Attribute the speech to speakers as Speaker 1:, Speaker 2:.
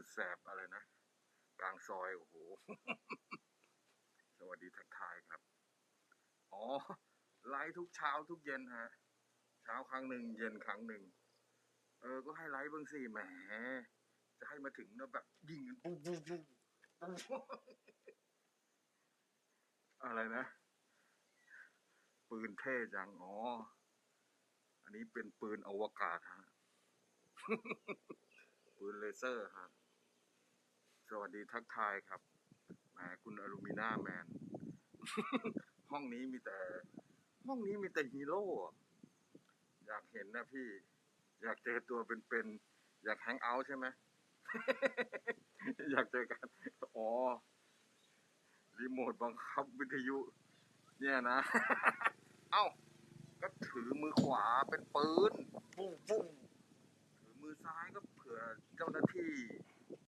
Speaker 1: สุดแสบอะไรนะ กลางซอย โอ้โห สวัสดีทักทายครับ อ๋อ ไลฟ์ทุกเช้าทุกเย็นฮะ เช้าครั้งหนึ่งเย็นครั้งหนึ่ง เออ ก็ให้ไลฟ์บ้างสิแหม จะให้มาถึงแล้วแบบยิงกันปุ๊บปุ๊บปุ๊บปุ๊บอะไรนะ ปืนเท่จัง อ๋อ อันนี้เป็นปืนอวกาศฮะปืนเลเซอร์ฮะ สวัสดีทักทายครับแหมคุณอลูมิน่าแมน ห้องนี้มีแต่ ห้องนี้มีแต่ฮีโร่อยากเห็นนะพี่ อยากเจอตัวเป็นๆ อยากแฮงเอาท์ใช่ไหม อยากเจอกัน อ๋อ รีโมทบังคับวิทยุ เนี่ยนะ เอ้า ก็ถือมือขวาเป็นปืน ปุ้งปุ้ง